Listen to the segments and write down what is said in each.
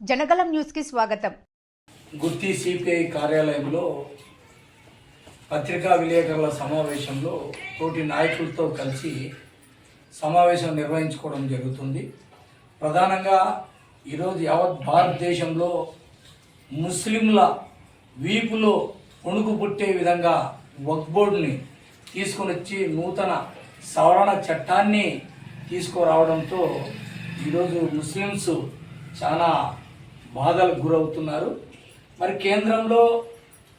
జనగలం న్యూస్కి స్వాగతం. గుత్తి సిపిఐ కార్యాలయంలో పత్రికా విలేకరుల సమావేశంలో తోటి నాయకులతో కలిసి సమావేశం నిర్వహించుకోవడం జరుగుతుంది. ప్రధానంగా ఈరోజు యావత్ భారతదేశంలో ముస్లింల వీపులో వణుకు పుట్టే విధంగా వక్ బోర్డుని తీసుకొని వచ్చి నూతన సవరణ చట్టాన్ని తీసుకురావడంతో ఈరోజు ముస్లిమ్స్ చాలా బాధలకు గురవుతున్నారు. మరి కేంద్రంలో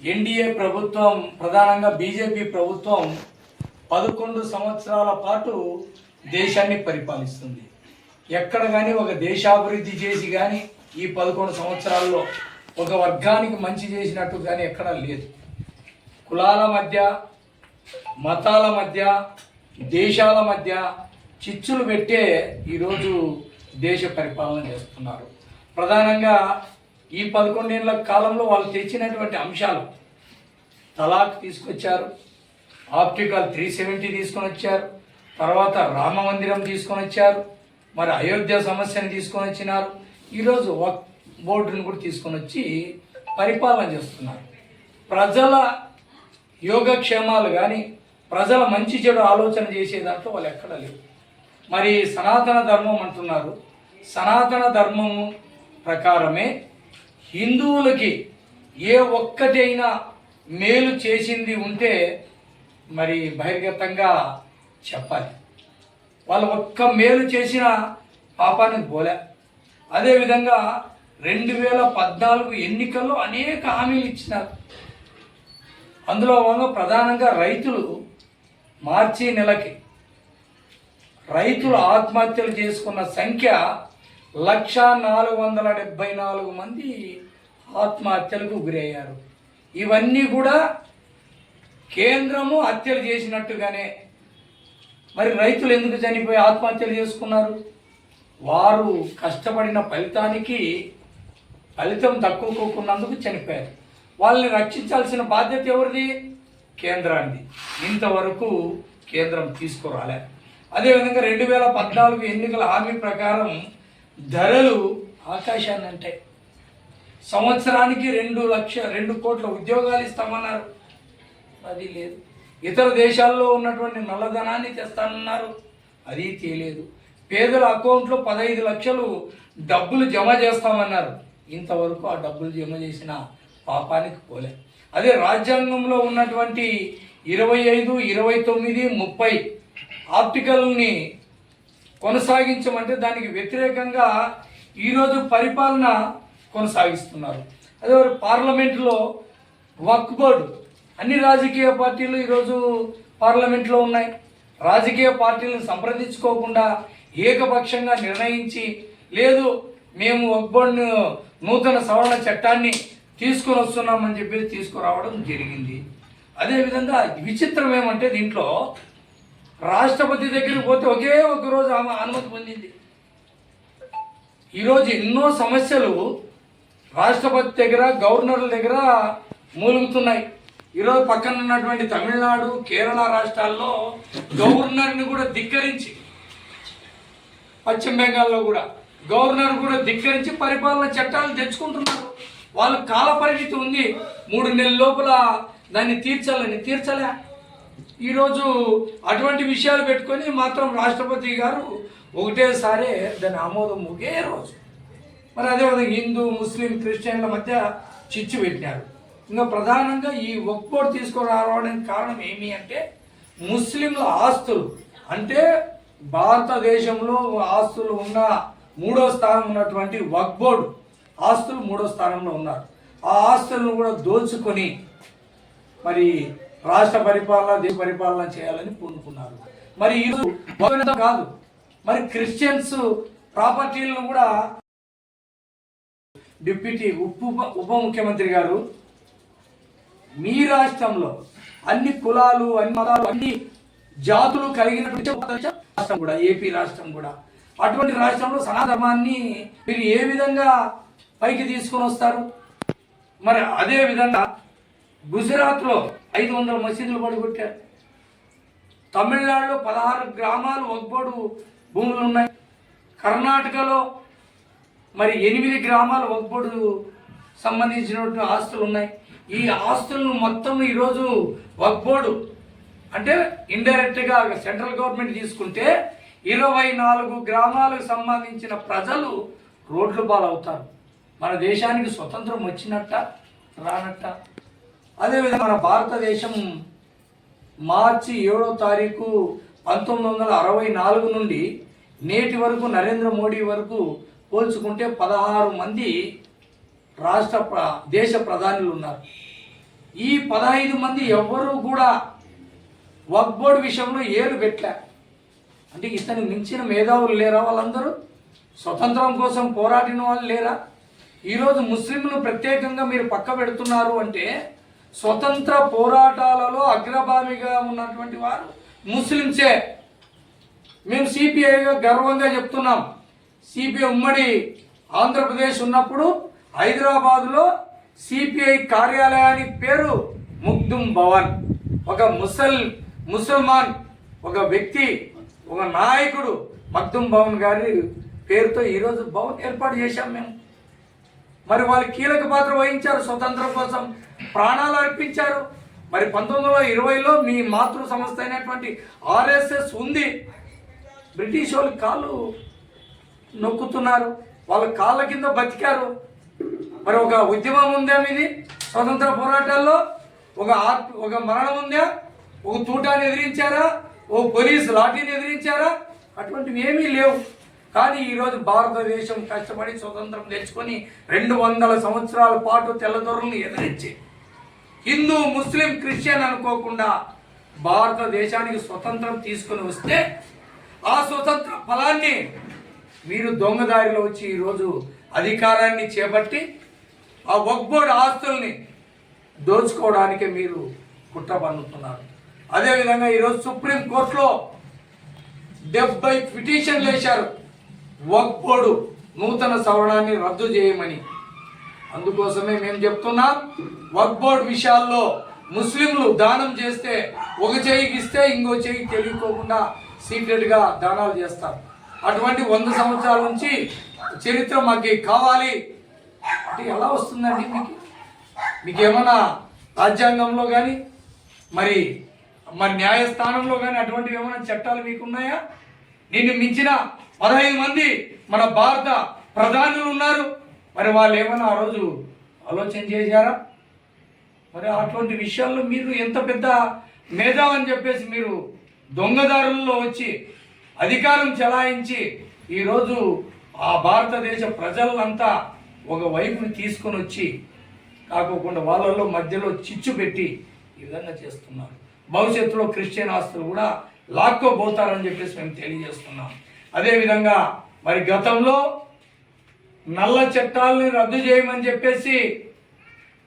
ఎన్డీఏ ప్రభుత్వం ప్రధానంగా బీజేపీ ప్రభుత్వం పదకొండు సంవత్సరాల పాటు దేశాన్ని పరిపాలిస్తుంది. ఎక్కడ కానీ ఒక దేశాభివృద్ధి చేసి కానీ ఈ పదకొండు సంవత్సరాల్లో ఒక వర్గానికి మంచి చేసినట్టు కానీ ఎక్కడా లేదు. కులాల మధ్య మతాల మధ్య దేశాల మధ్య చిచ్చులు పెట్టే ఈరోజు దేశ పరిపాలన చేస్తున్నారు. ప్రధానంగా ఈ పదకొండేళ్ళ కాలంలో వాళ్ళు తెచ్చినటువంటి అంశాలు. తలాక్ తీసుకొచ్చారు ఆప్టికల్ త్రీ సెవెంటీ తీసుకొని వచ్చారు తర్వాత రామ మందిరం తీసుకొని వచ్చారు మరి అయోధ్య సమస్యను తీసుకొని వచ్చినారు. ఈరోజు వక్ బోర్డును కూడా తీసుకొని వచ్చి పరిపాలన చేస్తున్నారు. ప్రజల యోగక్షేమాలు కానీ ప్రజల మంచి చెడు ఆలోచన చేసే దాంట్లో వాళ్ళు ఎక్కడ లేవు మరి సనాతన ధర్మం అంటున్నారు. సనాతన ధర్మము ప్రకారమే హిందువులకి ఏ ఒక్కటైనా మేలు చేసింది ఉంటే మరి బహిర్గతంగా చెప్పాలి. వాళ్ళు ఒక్క మేలు చేసిన పాపానికి పోలే. అదేవిధంగా రెండు వేల పద్నాలుగు ఎన్నికల్లో అనేక హామీలు ఇచ్చినారు. అందులో భాగంగా ప్రధానంగా రైతులు మార్చి నెలకి రైతులు ఆత్మహత్యలు చేసుకున్న సంఖ్య లక్ష నాలుగు వందల డెబ్బై నాలుగు మంది ఆత్మహత్యలకు గురయ్యారు. ఇవన్నీ కూడా కేంద్రము హత్యలు చేసినట్టుగానే మరి రైతులు ఎందుకు చనిపోయి ఆత్మహత్యలు చేసుకున్నారు? వారు కష్టపడిన ఫలితానికి ఫలితం తక్కువకోకున్నందుకు చనిపోయారు. వాళ్ళని రక్షించాల్సిన బాధ్యత ఎవరిది? కేంద్రాన్ని ఇంతవరకు కేంద్రం తీసుకురాలే. అదేవిధంగా రెండు వేల పద్నాలుగు ఎన్నికల హామీ ప్రకారం ధరలు ఆకాశాన్ని అంటాయి సంవత్సరానికి రెండు లక్ష రెండు కోట్ల ఉద్యోగాలు ఇస్తామన్నారు. అది లేదు. ఇతర దేశాల్లో ఉన్నటువంటి నల్లధనాన్ని తెస్తానన్నారు. అది తెలియదు. పేదల అకౌంట్లో పదహైదు లక్షలు డబ్బులు జమ చేస్తామన్నారు. ఇంతవరకు ఆ డబ్బులు జమ చేసిన పాపానికి పోలే. అదే రాజ్యాంగంలో ఉన్నటువంటి ఇరవై ఐదు ఇరవై తొమ్మిది ముప్పై ఆర్టికల్ని కొనసాగించమంటే దానికి వ్యతిరేకంగా ఈరోజు పరిపాలన కొనసాగిస్తున్నారు. అదే పార్లమెంట్లో వక్ బోర్డు అన్ని రాజకీయ పార్టీలు ఈరోజు పార్లమెంట్లో ఉన్నాయి. రాజకీయ పార్టీలను సంప్రదించుకోకుండా ఏకపక్షంగా నిర్ణయించి లేదు మేము వక్ బోర్డును నూతన సవరణ చట్టాన్ని తీసుకొని వస్తున్నామని చెప్పి తీసుకురావడం జరిగింది. అదేవిధంగా విచిత్రం ఏమంటే దీంట్లో రాష్ట్రపతి దగ్గరికి పోతే ఒకే ఒక రోజు ఆమె అనుమతి పొందింది. ఈరోజు ఎన్నో సమస్యలు రాష్ట్రపతి దగ్గర గవర్నర్ల దగ్గర మూలుగుతున్నాయి. ఈరోజు పక్కన ఉన్నటువంటి తమిళనాడు కేరళ రాష్ట్రాల్లో గవర్నర్ని కూడా ధిక్కరించి పశ్చిమ బెంగాల్లో కూడా గవర్నర్ కూడా ధిక్కరించి పరిపాలన చట్టాలు తెచ్చుకుంటున్నారు. వాళ్ళ కాల పరిమితి ఉంది. మూడు నెలల లోపల దాన్ని తీర్చాలని తీర్చలే. ఈరోజు అటువంటి విషయాలు పెట్టుకొని మాత్రం రాష్ట్రపతి గారు ఒకటేసారి దాని ఆమోదం ఒకే రోజు. మరి అదేవిధంగా హిందూ ముస్లిం క్రిస్టియన్ల మధ్య చిచ్చు పెట్టినారు. ఇంకా ప్రధానంగా ఈ ఒక్కోటి తీసుకురావడానికి కారణం ఏమి అంటే ముస్లింల ఆస్తులు. అంటే భారతదేశంలో ఆస్తులు ఉన్న మూడో స్థానం ఉన్నటువంటి వక్ బోర్డు ఆస్తులు మూడో స్థానంలో ఉన్నారు. ఆ ఆస్తులను కూడా దోచుకొని మరి రాష్ట్ర పరిపాలన దేశ పరిపాలన చేయాలని పూనుకున్నారు. మరి ఈరోజు కాదు. మరి క్రిస్టియన్స్ ప్రాపర్టీలను కూడా డిప్యూటీ ఉప ఉప ముఖ్యమంత్రి గారు మీ రాష్ట్రంలో అన్ని కులాలు అన్ని మతాలు అన్ని జాతులు కలిగినటువంటి రాష్ట్రం కూడా ఏపీ రాష్ట్రం కూడా. అటువంటి రాష్ట్రంలో సనాధర్మాన్ని మీరు ఏ విధంగా పైకి తీసుకొని వస్తారు? మరి అదే విధంగా గుజరాత్లో ఐదు వందల మసీదులు పడగొట్టారు. తమిళనాడులో పదహారు గ్రామాలు ఒక్కబోడు భూములు ఉన్నాయి కర్ణాటకలో మరి ఎనిమిది గ్రామాల వక్బోర్డు సంబంధించినటువంటి ఆస్తులు ఉన్నాయి ఈ ఆస్తులను మొత్తం ఈరోజు వగ్బోడు అంటే ఇండైరెక్ట్గా సెంట్రల్ గవర్నమెంట్ తీసుకుంటే ఇరవై నాలుగు గ్రామాలకు సంబంధించిన ప్రజలు రోడ్లు పాలవుతారు. మన దేశానికి స్వతంత్రం వచ్చినట్ట రానట్ట. అదేవిధంగా మన భారతదేశం మార్చి ఏడో తారీఖు పంతొమ్మిది వందల అరవై నాలుగు నుండి నేటి వరకు నరేంద్ర మోడీ వరకు పోల్చుకుంటే పదహారు మంది రాష్ట్ర ప్ర దేశ ప్రధానులు ఉన్నారు. ఈ పదహైదు మంది ఎవ్వరూ కూడా వక్ బోర్డు విషయంలో ఏలు పెట్టలే. అంటే ఇతను మించిన మేధావులు లేరా వాళ్ళందరూ? స్వతంత్రం కోసం పోరాడిన వాళ్ళు లేరా? ఈరోజు ముస్లింలు ప్రత్యేకంగా మీరు పక్క పెడుతున్నారు అంటే స్వతంత్ర పోరాటాలలో అగ్రభామిగా ఉన్నటువంటి వారు ముస్లింసే. మేము సిపిఐగా గర్వంగా చెప్తున్నాం. సిపిఐ ఉమ్మడి ఆంధ్రప్రదేశ్ ఉన్నప్పుడు హైదరాబాదులో సిపిఐ కార్యాలయానికి పేరు ముగ్దుం భవన్. ఒక ముసల్ ముసల్మాన్ ఒక వ్యక్తి ఒక నాయకుడు మగ్దుం భవన్ గారి పేరుతో ఈరోజు భవన్ ఏర్పాటు చేశాం మేము. మరి వాళ్ళు కీలక పాత్ర వహించారు స్వతంత్రం కోసం. ప్రాణాలు అర్పించారు. మరి పంతొమ్మిది వందల ఇరవైలో మీ మాతృ సంస్థ అయినటువంటి ఆర్ఎస్ఎస్ ఉంది. బ్రిటిష్ వాళ్ళు కాళ్ళు నొక్కుతున్నారు. వాళ్ళ కాళ్ళ కింద బతికారు. మరి ఒక ఉద్యమం ఉందా మీది? స్వతంత్ర పోరాటాల్లో ఒక ఆర్ట్ ఒక మరణం ఉందా? ఒక తూటాన్ని ఎదిరించారా? ఓ పోలీస్ లాఠీని ఎదిరించారా? అటువంటివి ఏమీ లేవు. కానీ ఈరోజు భారతదేశం కష్టపడి స్వతంత్రం తెచ్చుకొని రెండు వందల సంవత్సరాల పాటు తెల్లదొరలను ఎదిరించి హిందూ ముస్లిం క్రిస్టియన్ అనుకోకుండా భారతదేశానికి స్వతంత్రం తీసుకొని వస్తే ఆ స్వతంత్ర ఫలాన్ని మీరు దొంగదారిలో వచ్చి ఈరోజు అధికారాన్ని చేపట్టి ఆ ఒక్బోర్డ్ ఆస్తుల్ని దోచుకోవడానికే మీరు కుట్ర పన్నుతున్నారు అదేవిధంగా ఈరోజు సుప్రీం కోర్టులో డెబ్బై పిటిషన్లు వేశారు. వక్ బోర్డు నూతన సవరణాన్ని రద్దు చేయమని. అందుకోసమే మేము చెప్తున్నాం వక్ బోర్డు విషయాల్లో ముస్లింలు దానం చేస్తే ఒక చేయికి ఇస్తే ఇంకో చేయికి తెలియకోకుండా సీక్రెట్గా దానాలు చేస్తారు. అటువంటి వంద సంవత్సరాల నుంచి చరిత్ర మాకు కావాలి. అంటే ఎలా వస్తుందండి మీకు? మీకు రాజ్యాంగంలో కానీ మరి మరి న్యాయస్థానంలో కానీ అటువంటివి ఏమైనా చట్టాలు మీకు ఉన్నాయా నిన్ను మించిన పదహైదు మంది మన భారత ప్రధానులు ఉన్నారు. మరి వాళ్ళు ఏమైనా ఆ రోజు ఆలోచన చేశారా? మరి అటువంటి విషయాల్లో మీరు ఎంత పెద్ద మేధావని చెప్పేసి మీరు దొంగదారుల్లో వచ్చి అధికారం చెలాయించి ఈరోజు ఆ భారతదేశ ప్రజలంతా ఒక వైపుని తీసుకొని వచ్చి కాకోకుండా వాళ్ళలో మధ్యలో చిచ్చు పెట్టి ఈ విధంగా చేస్తున్నారు. భవిష్యత్తులో క్రిస్టియన్ ఆస్తులు కూడా లాక్కోబోతారని చెప్పేసి మేము తెలియజేస్తున్నాం. అదేవిధంగా మరి గతంలో నల్ల చట్టాలను రద్దు చేయమని చెప్పేసి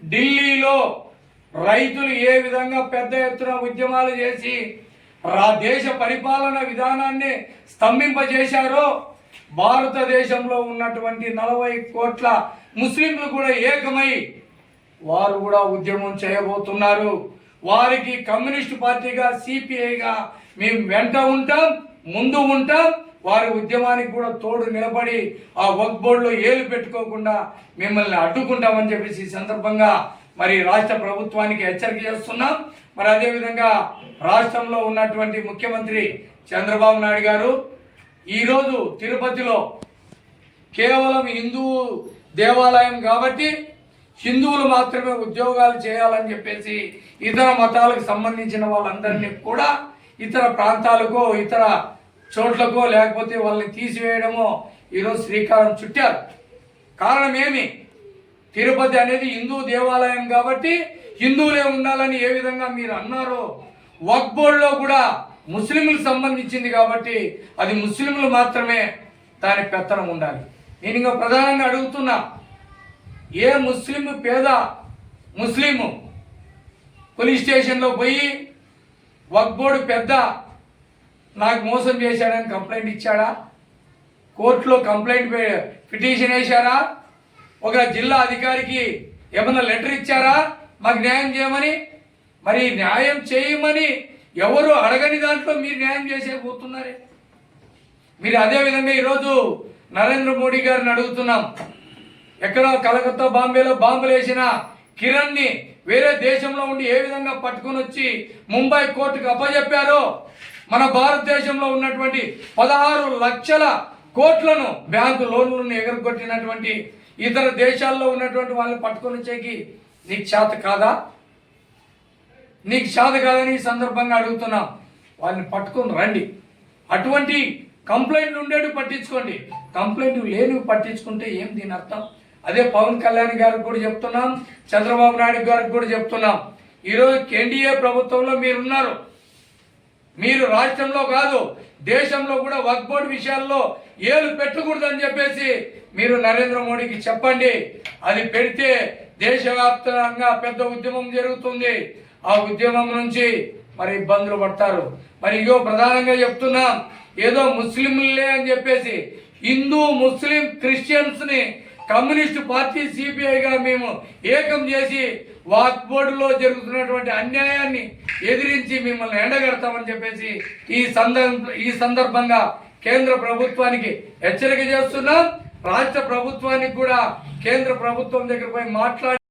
ఢిల్లీలో రైతులు ఏ విధంగా పెద్ద ఎత్తున ఉద్యమాలు చేసి రా దేశ పరిపాలన విధానాన్ని స్తంభింపజేశారో భారతదేశంలో ఉన్నటువంటి నలభై కోట్ల ముస్లింలు కూడా ఏకమై వారు కూడా ఉద్యమం చేయబోతున్నారు. వారికి కమ్యూనిస్ట్ పార్టీగా సిపిఐగా మేము వెంట ఉంటాం ముందు ఉంటాం. వారి ఉద్యమానికి కూడా తోడు నిలబడి ఆ వర్క్ బోర్డులో ఏలు పెట్టుకోకుండా మిమ్మల్ని అడ్డుకుంటామని చెప్పేసి ఈ సందర్భంగా మరి రాష్ట్ర ప్రభుత్వానికి హెచ్చరిక చేస్తున్నాం. మరి అదేవిధంగా రాష్ట్రంలో ఉన్నటువంటి ముఖ్యమంత్రి చంద్రబాబు నాయుడు గారు ఈరోజు తిరుపతిలో కేవలం హిందూ దేవాలయం కాబట్టి హిందువులు మాత్రమే ఉద్యోగాలు చేయాలని చెప్పేసి ఇతర మతాలకు సంబంధించిన వాళ్ళందరినీ కూడా ఇతర ప్రాంతాలకు ఇతర చోట్లకో లేకపోతే వాళ్ళని తీసివేయడమో ఈరోజు శ్రీకారం చుట్టారు. కారణం ఏమి? తిరుపతి అనేది హిందూ దేవాలయం కాబట్టి హిందువులే ఉండాలని ఏ విధంగా మీరు అన్నారో వక్ బోర్డులో కూడా ముస్లింలకు సంబంధించింది కాబట్టి అది ముస్లింలు మాత్రమే దాని పెత్తనం ఉండాలి. నేను ఇంకా ప్రధానంగా అడుగుతున్నా ఏ ముస్లిం పేద ముస్లిము పోలీస్ స్టేషన్లో పోయి వక్ బోర్డు పెద్ద నాకు మోసం చేశాడని కంప్లైంట్ ఇచ్చాడా? కోర్టులో కంప్లైంట్ పిటిషన్ వేశారా? ఒక జిల్లా అధికారికి ఏమన్నా లెటర్ ఇచ్చారా? మాకు న్యాయం చేయమని? మరి న్యాయం చేయమని ఎవరు అడగని దాంట్లో మీరు న్యాయం చేసే పోతున్నారే? మీరు అదే విధంగా ఈరోజు నరేంద్ర మోడీ గారిని అడుగుతున్నాం. ఎక్కడో కలకత్తా బాంబేలో బాంబులు వేసిన కిరణ్ని వేరే దేశంలో ఉండి ఏ విధంగా పట్టుకొని వచ్చి ముంబై కోర్టుకు అప్పజెప్పారో మన భారతదేశంలో ఉన్నటువంటి పదహారు లక్షల కోట్లను బ్యాంకు లోన్లను ఎగరగొట్టినటువంటి ఇతర దేశాల్లో ఉన్నటువంటి వాళ్ళని పట్టుకొని వచ్చేకి నీకు చేత కాదా? నీకు చేత కాదని ఈ సందర్భంగా అడుగుతున్నాం. వాళ్ళని పట్టుకొని రండి. అటువంటి కంప్లైంట్లు ఉండేవి పట్టించుకోండి. కంప్లైంట్ లేనివి పట్టించుకుంటే ఏం దీని అర్థం? అదే పవన్ కళ్యాణ్ గారికి కూడా చెప్తున్నాం చంద్రబాబు నాయుడు గారికి కూడా చెప్తున్నాం. ఈరోజు ఎన్డీఏ ప్రభుత్వంలో మీరున్నారు. మీరు రాష్ట్రంలో కాదు దేశంలో కూడా వక్ బోర్డు విషయాల్లో ఏలు పెట్టకూడదని చెప్పేసి మీరు నరేంద్ర మోడీకి చెప్పండి. అది పెడితే దేశవ్యాప్తంగా పెద్ద ఉద్యమం జరుగుతుంది. ఆ ఉద్యమం నుంచి మరి ఇబ్బందులు పడతారు. మరి ఇగో ప్రధానంగా చెప్తున్నాం ఏదో ముస్లింలే అని చెప్పేసి హిందూ ముస్లిం క్రిస్టియన్స్ని కమ్యూనిస్ట్ పార్టీ సిపిఐగా మేము ఏకం చేసి వాక్ బోర్డులో జరుగుతున్నటువంటి అన్యాయాన్ని ఎదిరించి మిమ్మల్ని ఎండగడతామని చెప్పేసి ఈ సందర్భ ఈ సందర్భంగా కేంద్ర ప్రభుత్వానికి హెచ్చరిక చేస్తున్నాం. రాష్ట్ర ప్రభుత్వానికి కూడా కేంద్ర ప్రభుత్వం దగ్గర పోయి మాట్లాడి